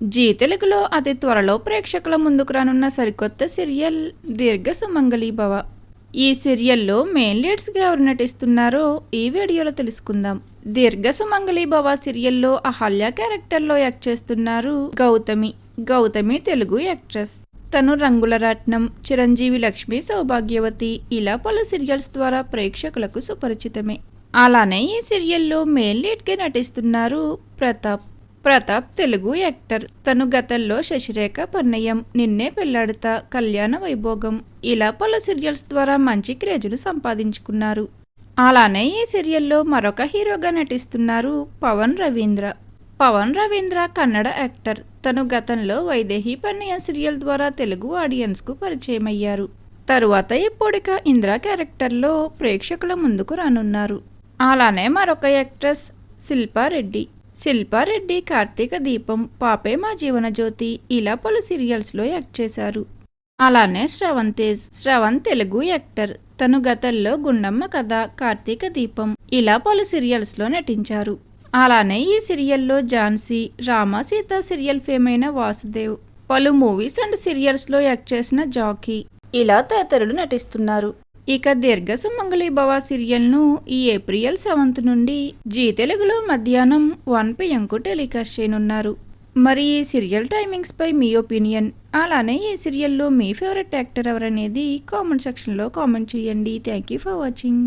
G తెలుగులో అతి త్వరలో ప్రేక్షకుల ముందుకు రానున్న సరికొత్త సీరియల్ దీర్ఘ సుమంగళి భవ. ఈ సీరియల్లో మెయిన్ లీడ్స్గా ఎవరు నటిస్తున్నారో ఈ వీడియోలో తెలుసుకుందాం. దీర్ఘ సుమంగళి భవ సీరియల్లో అహల్య క్యారెక్టర్లో యాక్ట్ చేస్తున్నారు గౌతమి. గౌతమి తెలుగు యాక్ట్రెస్. తను రంగుల రత్నం చిరంజీవి లక్ష్మి సౌభాగ్యవతి ఇలా పలు సీరియల్స్ ద్వారా ప్రేక్షకులకు సుపరిచితమే. అలానే ఈ సీరియల్లో మెయిన్ లీడ్గా నటిస్తున్నారు ప్రతాప్. ప్రతాప్ తెలుగు యాక్టర్. తను గతంలో శశిరేఖ పర్ణయం నిన్నే పెళ్ళాడుతా కళ్యాణ వైభోగం. ఇలా పలు సీరియల్స్ ద్వారా మంచి క్రేజులు సంపాదించుకున్నారు. అలానే ఈ సీరియల్లో మరొక హీరోగా నటిస్తున్నారు పవన్ రవీంద్ర. పవన్ రవీంద్ర కన్నడ యాక్టర్. తను గతంలో వైదేహి పన్నయం సీరియల్ ద్వారా తెలుగు ఆడియన్స్కు పరిచయమయ్యారు. తరువాత ఇప్పుడిక ఇంద్ర క్యారెక్టర్లో ప్రేక్షకుల ముందుకు రానున్నారు. అలానే మరొక యాక్ట్రెస్ శిల్పారెడ్డి శిల్పారెడ్డి కార్తీక దీపం పాపే మా జీవన జ్యోతి ఇలా పలు సీరియల్స్లో యాక్ట్ చేశారు. అలానే శ్రవణ్ తేజ్ శ్రవణ్ తెలుగు యాక్టర్ తను గతంలో గుండమ్మ కథ కార్తీక దీపం ఇలా పలు సీరియల్స్లో నటించారు. అలానే ఈ సీరియల్లో ఝాన్సీ రామ సీత సీరియల్ ఫేమ్ అయిన వాసుదేవ్ పలు మూవీస్ అండ్ సీరియల్స్లో యాక్ట్ చేసిన జాకీ ఇలా తదితరులు నటిస్తున్నారు. ఇక దీర్ఘ సుమంగళి భవ సీరియల్ను ఈ ఏప్రిల్ సెవెంత్ నుండి జీ తెలుగులో మధ్యాహ్నం వన్ పిఎంకు టెలికాస్ట్ చేయనున్నారు. మరి ఈ సీరియల్ టైమింగ్స్ పై మీ ఒపీనియన్? అలానే ఈ సీరియల్లో మీ ఫేవరెట్ యాక్టర్ ఎవరనేది కామెంట్ సెక్షన్లో కామెంట్ చేయండి. Thank you for watching.